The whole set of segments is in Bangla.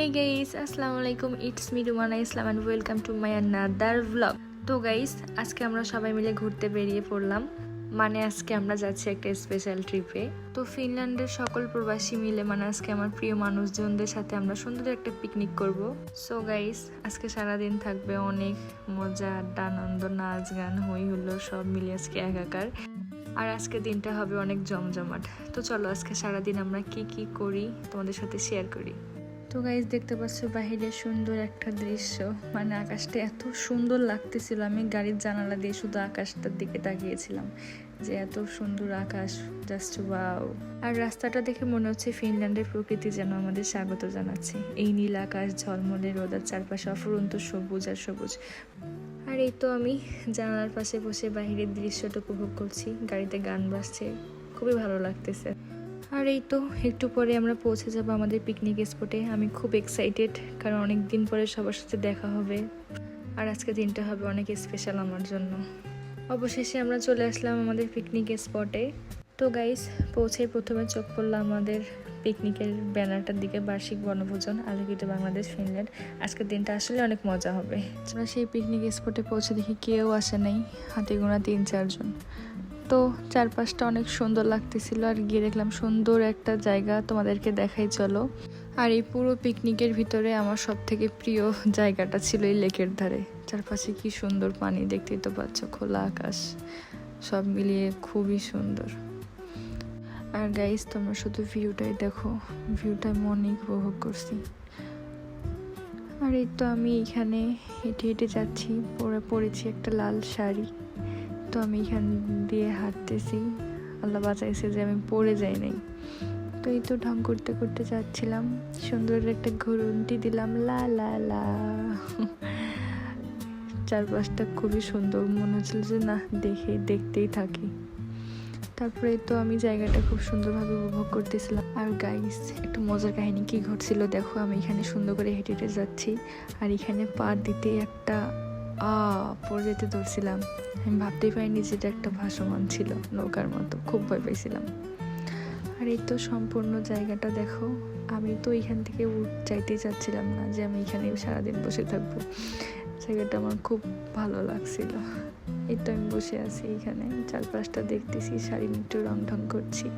হে গাইস আসসালামু আলাইকুম it's me Rumana Islam and welcome to my another vlog তো গাইস আজকে আমরা সবাই মিলে ঘুরতে বেরিয়ে পড়লাম। মানে আজকে আমরা যাচ্ছি একটা স্পেশাল ট্রিপে তো ফিনল্যান্ডের সকল প্রবাসী মিলে মানে আজকে আমার প্রিয় মানুষজনদের সাথে আমরা সুন্দর একটা পিকনিক করব। সো গাইস আজকে সারাদিন থাকবে অনেক মজা আড্ডা আনন্দ নাচ গান হই হুল্লো সব মিলে আজকে একাকার। আর আজকে দিনটা হবে অনেক জমজমাট। তো চলো আজকে সারাদিন আমরা কি কি করি, তোমাদের সাথে শেয়ার করি। তো গাইজ দেখতে পাচ্ছ বাহিরে সুন্দর একটা দৃশ্য। মানে আকাশটা এত সুন্দর লাগতেছিল, আমি গাড়ির জানালা দিয়ে শুধু আকাশটার দিকে তাকিয়েছিলাম। যে এত সুন্দর আকাশ জাস্ট ওয়াও আর রাস্তাটা দেখে মনে হচ্ছে ফিনল্যান্ডের প্রকৃতি যেন আমাদের স্বাগত জানাচ্ছে। এই নীল আকাশ, ঝলমলে রোদার চারপাশে অফুরন্ত সবুজ আর সবুজ। আর এই তো আমি জানালার পাশে বসে বাহিরের দৃশ্যটা উপভোগ করছি। গাড়িতে গান বাজছে, খুবই ভালো লাগতেছে। আর এই তো একটু পরে আমরা পৌঁছে যাব আমাদের পিকনিক স্পটে আমি খুব এক্সাইটেড কারণ অনেক দিন পরে সবার সাথে দেখা হবে। আর আজকে দিনটা হবে অনেক স্পেশাল আমার জন্য। অবশেষে আমরা চলে আসলাম আমাদের পিকনিক স্পটে তো গাইস পৌঁছে প্রথমে চোখ পড়ল আমাদের পিকনিকের ব্যানারটার দিকে, বার্ষিক বনভোজন, আলোকিত বাংলাদেশ, ফিনল্যান্ড। আজকের দিনটা আসলে অনেক মজা হবে। আমরা সেই পিকনিক স্পটে পৌঁছে দেখি কেউ আসে নাই, হাতে গোনা তিন চারজন। তো চারপাশটা অনেক সুন্দর লাগতেছিল আর গিয়ে দেখলাম সুন্দর একটা জায়গা তোমাদেরকে দেখাই, চলো। আর এই পুরো পিকনিকের ভিতরে আমার সব থেকে প্রিয় জায়গাটা ছিল এই লেকের ধারে। চারপাশে কি সুন্দর পানি দেখতেই তো পাচ্ছ, খোলা আকাশ, সব মিলিয়ে খুবই সুন্দর। আর গাইস তোমরা শুধু ভিউটাই দেখো, ভিউটা অনেক উপভোগ করছি। আর এই তো আমি এখানে হেঁটে হেঁটে যাচ্ছি, পরে পরেছি একটা লাল শাড়ি। তো আমি এখান দিয়ে হাঁটতেছি। আল্লাহ বাঁচাইছে যে আমি পড়ে যাই নাই। তো এই তো ঢং করতে করতে যাচ্ছিলাম। সুন্দর একটা ঘুরুনটি দিলাম, লা লা লা। চারপাশটা খুবই সুন্দর। মনে হচ্ছিল যে না, দেখে, দেখতেই থাকি। তারপরে তো আমি জায়গাটা খুব সুন্দরভাবে উপভোগ করতেছিলাম। আর গাইস একটু মজার কাহিনী কি ঘটছিল? দেখো, আমি এখানে সুন্দর করে হেঁটে হেঁটে যাচ্ছি। আর এখানে পা দিতে একটা আ পড়ে যেতে ধরছিলাম। আমি ভাবতেই পারিনি যে এটা একটা ভাসমান ছিল নৌকার মতো। খুব ভয় পাইছিলাম। আর এই তো সম্পূর্ণ জায়গাটা দেখো। আমি তো এখান থেকে উঠ চাইতেই চাচ্ছিলাম না যে আমি এখানে সারাদিন বসে থাকব। জায়গাটা আমার খুব ভালো লাগছিল। এই তো আমি বসে আছি এখানে। চারপাশটা দেখতেছি, শাড়ি একটু রং ঢং করছি।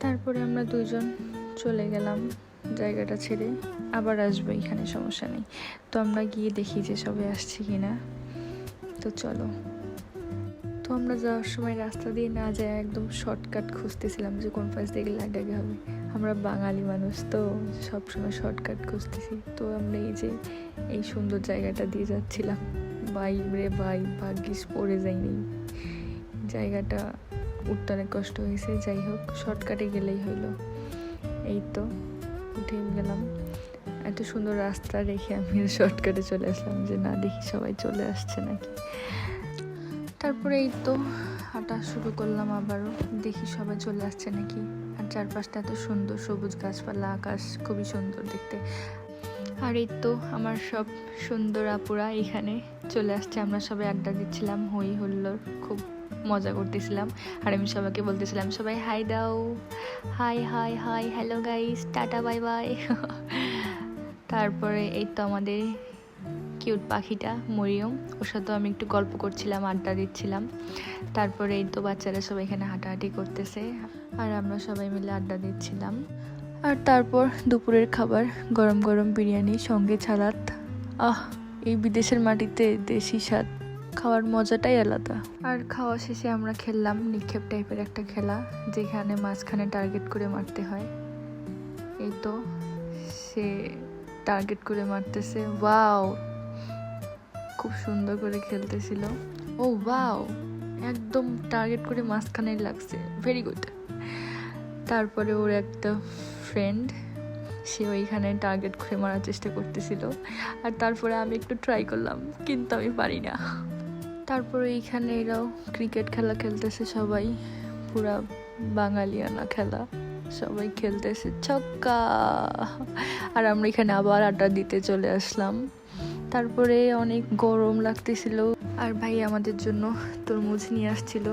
তারপরে আমরা দুজন চলে গেলাম। জায়গাটা ছেড়ে আবার আসব, এখানে সমস্যা নেই। তো আমরা গিয়ে দেখি যে সবাই আসছে কি না তো চলো। তো আমরা যাওয়ার সময় রাস্তা দিয়ে না যায় একদম শর্টকাট খুঁজতেছিলাম যে কোন পাশ আগে আগে হবে। আমরা বাঙালি মানুষ তো সবসময় শর্টকাট খুঁজতেছি। তো আমরা এই যে এই সুন্দর জায়গাটা দিয়ে যাচ্ছিলাম। বাই রে বাই ভাগ্যিস পড়ে যায়নি জায়গাটা উঠতে অনেক কষ্ট হয়েছে, যাই হোক শর্টকাটে গেলেই হইল। এই তো। উঠে গেলাম। এত সুন্দর রাস্তা রেখে আমি শর্টকাটে চলে আসলাম যে, না, দেখি সবাই চলে আসছে নাকি? তারপরে এই তো হাঁটা শুরু করলাম আবারও। দেখি সবাই চলে আসছে নাকি? আর চারপাশটা এত সুন্দর, সবুজ গাছপালা, আকাশ খুবই সুন্দর দেখতে। আর এই তো আমার সব সুন্দর আপুরা এখানে চলে আসছে। আমরা সবাই আড্ডা দিচ্ছিলাম, হই হুল্লোর খুব মজা করতেছিলাম। আর আমি সবাইকে বলতেছিলাম, সবাই হাই দাও। Hi hi hi, hello guys, tata, bye bye. তারপরে এই তো আমাদের কিউট পাখিটা, মরিয়ম। ওর সাথেও আমি একটু গল্প করছিলাম, আড্ডা দিচ্ছিলাম। তারপরে এই তো বাচ্চারা সবাই এখানে হাঁটাহাঁটি করতেছে। আর আমরা সবাই মিলে আড্ডা দিচ্ছিলাম। আর তারপর দুপুরের খাবার, গরম গরম বিরিয়ানি, সঙ্গে ছালাত আহ, এই বিদেশের মাটিতে দেশি স্বাদ, খাওয়ার মজাটাই আলাদা। আর খাওয়া শেষে আমরা খেললাম নিক্ষেপ টাইপের একটা খেলা, যেখানে মাঝখানে টার্গেট করে মারতে হয়। এই তো, সে টার্গেট করে মারতেছে। ওয়াও খুব সুন্দর করে খেলতেছিল। ও ওয়াও একদম টার্গেট করে মাঝখানে লাগছে। ভেরি গুড তারপরে ওর একটা ফ্রেন্ড সে ওইখানে টার্গেট করে মারার চেষ্টা করতেছিল। আর তারপরে আমি একটু ট্রাই করলাম, কিন্তু আমি পারি না। তারপরে এইখানে এরাও ক্রিকেট খেলা খেলতেছে সবাই, পুরা বাঙালিয়ানা খেলা, সবাই খেলতেছে, ছক্কা। আর আমরা এখানে আবার আড্ডা দিতে চলে আসলাম। তারপরে অনেক গরম লাগতেছিল। আর ভাই আমাদের জন্য তরমুজ নিয়ে আসছিল।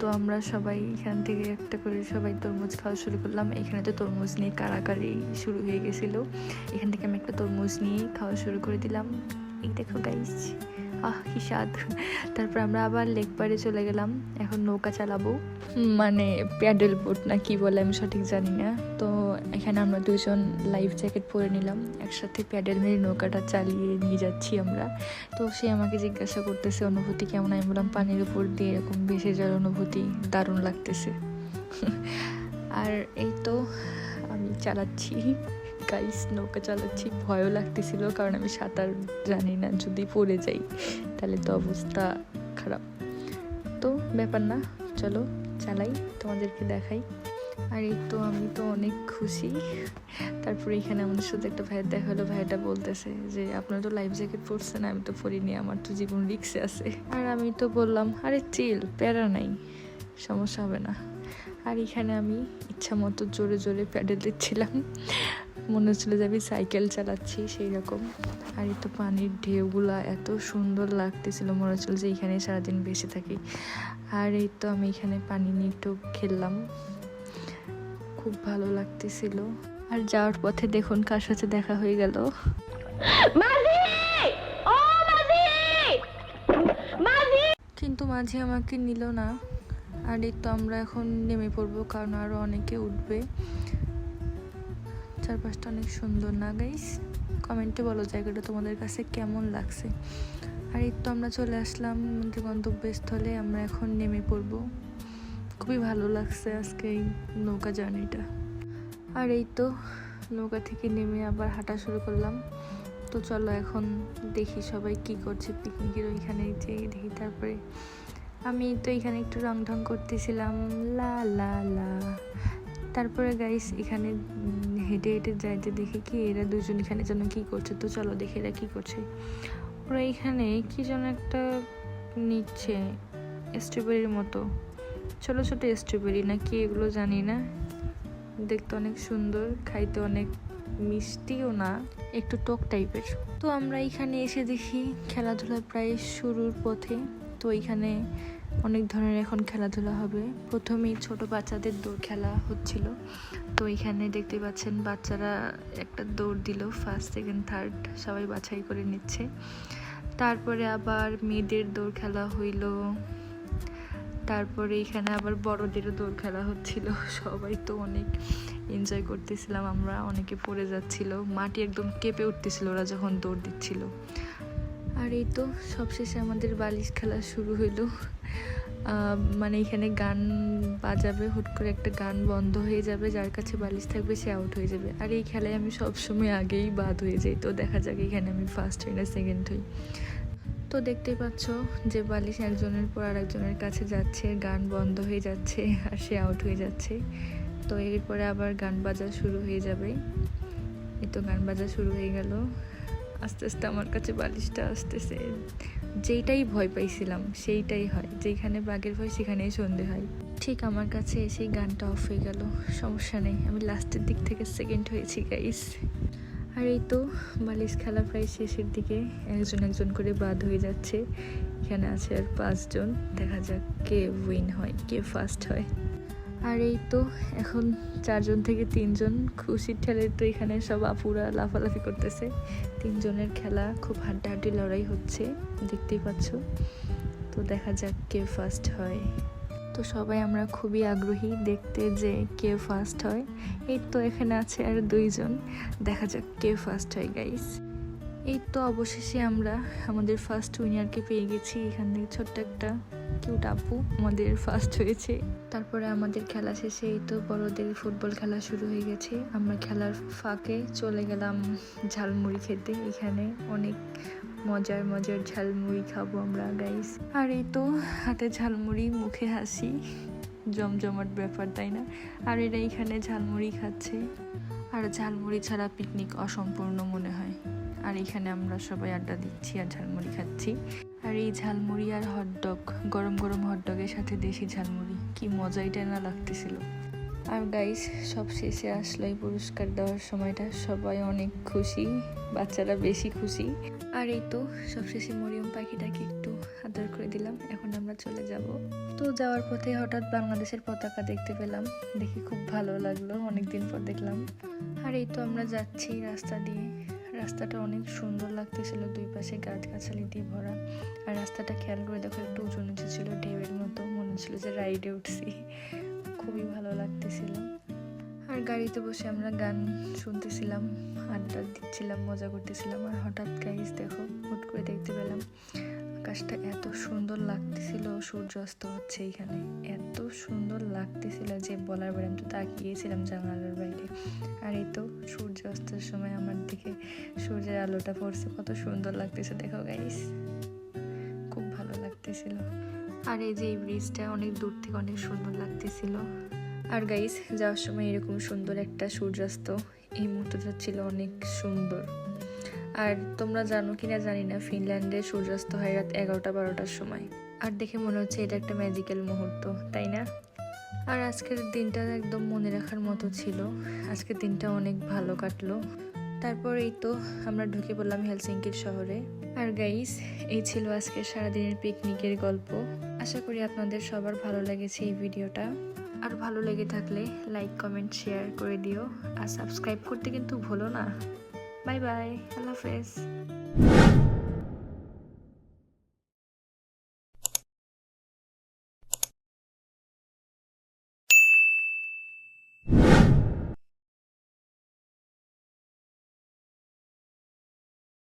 তো আমরা সবাই এখান থেকে একটা করে সবাই তরমুজ খাওয়া শুরু করলাম। এখানে তো তরমুজ নিয়ে কারাকারি শুরু হয়ে গেছিল। এখান থেকে আমি একটা তরমুজ নিয়ে খাওয়া শুরু করে দিলাম। এই দেখো গাইস আহ, কি স্বাদ। তারপর আমরা আবার লেক পাড়ে চলে গেলাম। এখন নৌকা চালাবো। মানে প্যাডেল বোট না কি বলে আমি সঠিক জানি না। তো এখানে আমরা দুজন লাইফ জ্যাকেট পরে নিলাম। একসাথে প্যাডেল মেরে নৌকাটা চালিয়ে নিয়ে যাচ্ছি আমরা। তো সে আমাকে জিজ্ঞাসা করতেছে, অনুভূতি কেমন? আমি বললাম, পানির উপর দিয়ে এরকম ভেসে যাওয়ার অনুভূতি দারুণ লাগতেছে। আর এই তো আমি চালাচ্ছি। গাইস নৌকা চালাচ্ছি, ভয়ও লাগতেছিল কারণ আমি সাঁতার জানি না, যদি পড়ে যাই, তাহলে তো অবস্থা খারাপ। তো ব্যাপার না, চলো চালাই, তোমাদেরকে দেখাই। আর এই তো আমি তো অনেক খুশি। তারপরে এখানে আমাদের সাথে একটা ভাইয়ের দেখা হলো ভাইয়াটা বলতেছে যে, আপনারা তো লাইফ জ্যাকেট পরছেন, আমি তো পরিনি, আমার তো জীবন রিক্সে আছে। আর আমি তো বললাম, আরে চিল প্যারা নাই, সমস্যা হবে না। আর এখানে আমি ইচ্ছা মতো জোরে জোরে প্যাডেল দিচ্ছিলাম। মনে হচ্ছিল যে আমি সাইকেল চালাচ্ছি সেই রকম আর এই তো পানির ঢেউগুলা এত সুন্দর লাগতেছিল মনে হচ্ছিল যে এখানে সারাদিন বেঁচে থাকি। আর এই তো আমি এখানে পানি নিয়ে একটু খেললাম। খুব ভালো লাগতেছিল। আর যাওয়ার পথে দেখুন কার সাথে দেখা হয়ে গেল। কিন্তু মাঝে আমাকে নিল না। আর এই তো আমরা এখন নেমে পড়ব, কারণ আরও অনেকে উঠবে। চারপাশটা অনেক সুন্দর না গাইস কমেন্টে বলো জায়গাটা তোমাদের কাছে কেমন লাগছে। আর এই তো আমরা চলে আসলাম আমাদের গন্তব্যস্থলে, আমরা এখন নেমে পড়ব। খুবই ভালো লাগছে আজকে এই নৌকা জার্নিটা। আর এই তো নৌকা থেকে নেমে আবার হাঁটা শুরু করলাম। তো চলো এখন দেখি সবাই কি করছে, পিকনিকের ওইখানে যে দেখি তারপরে আমি তো এখানে একটু রং ঢং করতেছিলাম, লা লা লা। তারপরে গাইস এখানে হেঁটে হেঁটে যাইতে দেখি কি এরা দুজন এখানে যেন কি করছে। তো চলো দেখি এরা কি করছে। ওরা এখানে কি যেন একটা নিচ্ছে স্ট্রবেরির মতো। ছোট ছোট স্ট্রবেরি না কি এগুলো জানি না। দেখতে অনেক সুন্দর, খাইতে অনেক মিষ্টিও না, একটু টক টাইপের। তো আমরা এখানে এসে দেখি খেলাধুলা প্রায় শুরুর পথে। তো এখানে অনেক ধরনের এখন খেলাধুলা হবে। প্রথমেই ছোট বাচ্চাদের দৌড় খেলা হচ্ছিল। তো এখানে দেখতে পাচ্ছেন বাচ্চারা একটা দৌড় দিল ফার্স্ট সেকেন্ড থার্ড সবাই বাছাই করে নিচ্ছে। তারপরে আবার মেয়েদের দৌড় খেলা হইল। তারপরে এখানে আবার বড়দেরও দৌড় খেলা হচ্ছিল। সবাই তো অনেক এনজয় করতেছিলাম আমরা, অনেকে পড়ে যাচ্ছিল। মাটি একদম কেঁপে উঠতেছিল ওরা যখন দৌড় দিচ্ছিল। আর এই তো সবশেষে আমাদের বালিশ খেলা শুরু হইল। মানে এখানে গান বাজাবে, হুট করে একটা গান বন্ধ হয়ে যাবে, যার কাছে বালিশ থাকবে সে আউট হয়ে যাবে। আর এই খেলায় আমি সবসময় আগেই বাদ হয়ে যাই, তো দেখা যাক এখানে আমি ফার্স্ট হই না সেকেন্ড হই। তো দেখতেই পাচ্ছ যে বালিশ একজনের পর আরেকজনের কাছে যাচ্ছে, গান বন্ধ হয়ে যাচ্ছে, আর সে আউট হয়ে যাচ্ছে। তো এরপরে আবার গান বাজা শুরু হয়ে যাবে। এই তো গান বাজা শুরু হয়ে গেল। আস্তে আস্তে আমার কাছে বালিশটা আসতেছে। যেইটাই ভয় পাইছিলাম, সেইটাই হয়। যেখানে বাঘের ভয়, সেখানেই সন্ধে হয়। ঠিক আমার কাছে এসেই গানটা অফ হয়ে গেল। সমস্যা নেই, আমি লাস্টের দিক থেকে সেকেন্ড হয়েছি গাইস আর এই তো, বালিশ খেলা প্রায় শেষের দিকে। একজন একজন করে বাদ হয়ে যাচ্ছে। এখানে আছে আর পাঁচজন। দেখা যাক কে উইন হয়, কে ফার্স্ট হয়। আর এই তো, এখন চারজন থেকে তিনজন। খুশির ঠেলে তো এখানে সব আপুরা লাফালাফি করতেছে। তিনজনের খেলা খুব হাড্ডাহাড্ডি লড়াই হচ্ছে, দেখতেই পাচ্ছ। তো দেখা যাক কে ফার্স্ট হয়। তো সবাই আমরা খুবই আগ্রহী দেখতে যে কে ফার্স্ট হয়। এই তো এখানে আছে আর দুইজন। দেখা যাক কে ফার্স্ট হয় গাইস এই তো অবশেষে আমরা আমাদের ফার্স্ট উইনারকে পেয়ে গেছি। এখান থেকে ছোট্ট একটা কিউট আপু আমাদের ফার্স্ট হয়েছে। তারপরে আমাদের খেলা শেষে এই তো বড়দের ফুটবল খেলা শুরু হয়ে গেছে। আমরা খেলার ফাঁকে চলে গেলাম ঝালমুড়ি খেতে। এখানে অনেক মজার মজার ঝালমুড়ি খাব আমরা গাইস আর এই তো হাতে ঝালমুড়ি মুখে হাসি। জমজমাট ব্যাপার তাই না? আর এরা এখানে ঝালমুড়ি খাচ্ছে। আর ঝালমুড়ি ছাড়া পিকনিক অসম্পূর্ণ মনে হয়। আর এখানে আমরা সবাই আড্ডা দিচ্ছি আর ঝালমুড়ি খাচ্ছি। আর এই ঝালমুড়ি আর হটডগ গরম গরম হটডগের সাথে দেশি ঝালমুড়ি। কি মজাইটা না লাগতেছিল। আর গাইস সব শেষে আসলো এই পুরস্কার দেওয়ার সময়টা। সবাই অনেক খুশি, বাচ্চারা বেশি খুশি। আর এই তো, সব শেষে মরিয়ম পাখিটাকে একটু আদর করে দিলাম। এখন আমরা চলে যাব। তো যাওয়ার পথে হঠাৎ বাংলাদেশের পতাকা দেখতে পেলাম। দেখে খুব ভালো লাগল, অনেকদিন পর দেখলাম। আর এই তো আমরা যাচ্ছি রাস্তা দিয়ে। রাস্তাটা অনেক সুন্দর লাগতেছিল, দুই পাশে গাছগাছালি দিয়ে ভরা। আর রাস্তাটা খেয়াল করে দেখো, একটু উঁচু নিচু ছিল, ঢেউয়ের মতো মনে হচ্ছিল যে রাইডে উঠছি। খুবই ভালো লাগতেছিল। আর গাড়িতে বসে আমরা গান শুনতেছিলাম, আড্ডা দিচ্ছিলাম, মজা করতেছিলাম। আর হঠাৎ গাইজ দেখো, হুট করে দেখতে পেলাম আকাশটা এত সুন্দর লাগতেছিল সূর্য অস্ত হচ্ছে এখানে। এত সুন্দর লাগতেছিল যে বলার বাইরে, আমি তো তাকিয়েছিলাম জানালার বাইরে। আর এই তো সূর্য অস্তের সময় আমার দিকে সূর্যের আলোটা পড়ছে, কত সুন্দর লাগতেছে। দেখো গাইস খুব ভালো লাগতেছিল। আর এই যে এই ব্রিজটা অনেক দূর থেকে অনেক সুন্দর লাগতেছিল। আর গাইস যাওয়ার সময় এরকম সুন্দর একটা সূর্যাস্ত এই মুহূর্তটা ছিল অনেক সুন্দর। আর তোমরা জানো কি না জানি না, ফিনল্যান্ডে সূর্যাস্ত হয় রাত এগারোটা বারোটার সময়। আর দেখে মনে হচ্ছে এটা একটা ম্যাজিক্যাল মুহূর্ত, তাই না? আর আজকের দিনটা একদম মনে রাখার মতো ছিল। আজকের দিনটা অনেক ভালো কাটলো। তারপর এই তো আমরা ঢুকে পড়লাম হেলসিঙ্কির শহরে। আর গাইস এই ছিল আজকের সারাদিনের পিকনিকের গল্প। আশা করি আপনাদের সবার ভালো লেগেছে এই ভিডিওটা। আর ভালো লেগে থাকলে লাইক কমেন্ট শেয়ার করে দিও। আর সাবস্ক্রাইব করতে কিন্তু ভুলো না। বাই বাই আল্লাহ হাফেজ